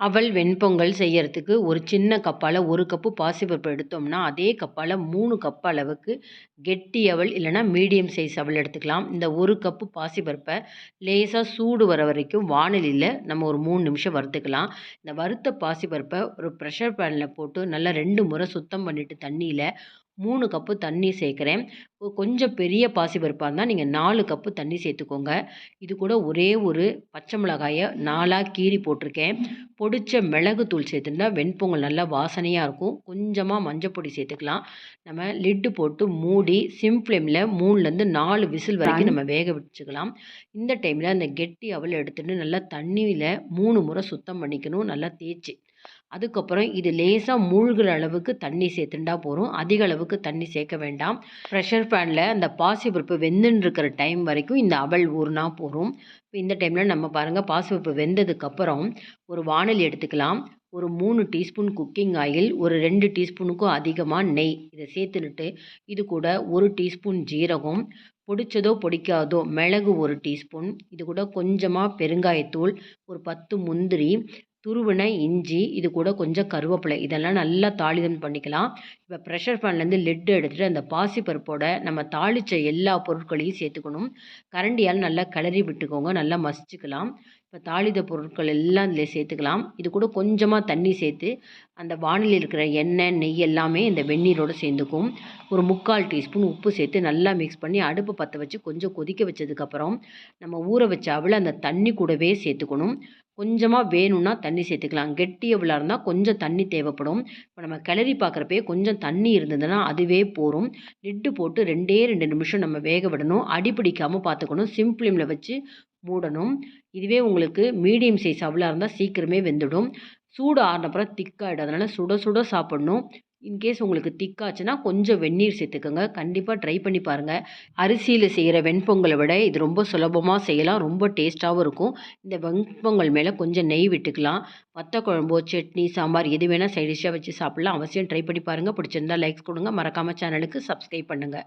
அவல் வெண்பொங்கல் செய்யறதுக்கு ஒரு சின்ன கப்பால் ஒரு கப்பு பாசிப்பருப்பு எடுத்தோம்னா அதே கப்பால் மூணு கப் அளவுக்கு கெட்டி அவல் இல்லைனா மீடியம் சைஸ் அவல் எடுத்துக்கலாம். இந்த ஒரு கப்பு பாசிப்பருப்பை லேசாக சூடு வர வரைக்கும் வானலியில் நம்ம ஒரு மூணு நிமிஷம் வறுத்துக்கலாம். இந்த வறுத்த பாசிப்பருப்பை ஒரு ப்ரெஷர் பேனில் போட்டு நல்லா ரெண்டு முறை சுத்தம் பண்ணிவிட்டு தண்ணியில் மூணு கப்பு தண்ணி சேர்க்குறேன். கொஞ்சம் பெரிய பாசிப்பருப்பாக இருந்தால் நீங்கள் நாலு கப்பு தண்ணி சேர்த்துக்கோங்க. இது கூட ஒரே ஒரு பச்சை மிளகாயை நாலாக கீறி போட்டிருக்கேன். பொடிச்ச மிளகு தூள் சேர்த்துட்டா வெண்பொங்கல் நல்லா வாசனையாக இருக்கும். கொஞ்சமாக மஞ்சப்பொடி சேர்த்துக்கலாம். நம்ம லிட்டு போட்டு மூடி சிம் ஃப்ளேமில் மூணுலேருந்து நாலு விசில் வரைக்கும் நம்ம வேக வச்சுக்கலாம். இந்த டைமில் அந்த கெட்டி அவல் எடுத்துகிட்டு நல்லா தண்ணியில் மூணு முறை சுத்தம் பண்ணிக்கணும். நல்லா தேய்ச்சி. அதுக்கப்புறம் இது லேசாக மூழ்கிற அளவுக்கு தண்ணி சேர்த்துண்டா போதும். அதிக அளவுக்கு தண்ணி சேர்க்க வேண்டாம். ப்ரெஷர் பேனில் அந்த பாசிப்பருப்பு வெந்துன்னு இருக்கிற டைம் வரைக்கும் இந்த அவல் ஊறுனா போதும். இப்போ இந்த டைமில் நம்ம பாருங்கள் பாசிப்பருப்பு வெந்ததுக்கப்புறம் ஒரு வானல் எடுத்துக்கலாம். ஒரு மூணு டீஸ்பூன் குக்கிங் ஆயில் ஒரு ரெண்டு டீஸ்பூனுக்கும் அதிகமாக நெய். இதை சேர்த்துனுட்டு இது கூட ஒரு டீஸ்பூன் ஜீரகம் பொடிச்சதோ பொடிக்காதோ மிளகு ஒரு டீஸ்பூன் இது கூட கொஞ்சமாக பெருங்காயத்தூள் ஒரு பத்து முந்திரி துருவின இஞ்சி இது கூட கொஞ்சம் கருவேப்பிலை இதெல்லாம் நல்லா தாளிதம் பண்ணிக்கலாம். இப்போ ப்ரெஷர் பேன்லேருந்து லெட்டு எடுத்துகிட்டு அந்த பாசிப்பருப்போட நம்ம தாளித்த எல்லா பொருட்களையும் சேர்த்துக்கணும். கரண்டியால் நல்லா கிளறி விட்டுக்கோங்க நல்லா மசிச்சுக்கலாம். இப்போ தாளித பொருட்கள் எல்லாம் இதில் சேர்த்துக்கலாம். இது கூட கொஞ்சமாக தண்ணி சேர்த்து அந்த வானிலையில் இருக்கிற எண்ணெய் நெய் எல்லாமே இந்த வெந்நீரோடு சேர்ந்துக்கும். ஒரு முக்கால் டீஸ்பூன் உப்பு சேர்த்து நல்லா மிக்ஸ் பண்ணி அடுப்பு பற்ற வச்சு கொஞ்சம் கொதிக்க வச்சதுக்கப்புறம் நம்ம ஊற வச்ச அவளை அந்த தண்ணி கூடவே சேர்த்துக்கணும். கொஞ்சமாக வேணும்னா தண்ணி சேர்த்துக்கலாம். கெட்டி எவ்வளோ இருந்தால் கொஞ்சம் தண்ணி தேவைப்படும். இப்போ நம்ம கிளறி பார்க்குறப்பே கொஞ்சம் தண்ணி இருந்ததுன்னா அதுவே போகும் லிட்டு போட்டு ரெண்டே ரெண்டு நிமிஷம் நம்ம வேக விடணும். அடிப்பிடிக்காமல் பார்த்துக்கணும். சிம் வச்சு மூடணும். இதுவே உங்களுக்கு மீடியம் சைஸ் அவ்வளோ இருந்தால் சீக்கிரமே வெந்துடும். சூடு ஆறினப்புறம் திக்காகிடும் அதனால் சுட சுட சாப்பிட்ணும். இன்கேஸ் உங்களுக்கு திக்காச்சுன்னா கொஞ்சம் வெந்நீர் சேர்த்துக்கோங்க. கண்டிப்பாக ட்ரை பண்ணி பாருங்கள் அரிசியில் செய்கிற வெண்பொங்கலை விட இது ரொம்ப சுலபமாக செய்யலாம். ரொம்ப டேஸ்ட்டாகவும் இருக்கும். இந்த வெண்பொங்கல் மேலே கொஞ்சம் நெய் விட்டுக்கலாம். வத்த குழம்போ சட்னி சாம்பார் எது வேணால் சைடிஷாக வச்சு சாப்பிட்லாம். அவசியம் ட்ரை பண்ணி பாருங்கள் பிடிச்சிருந்தா லைக்ஸ் கொடுங்க. மறக்காமல் சேனலுக்கு சப்ஸ்கிரைப் பண்ணுங்கள்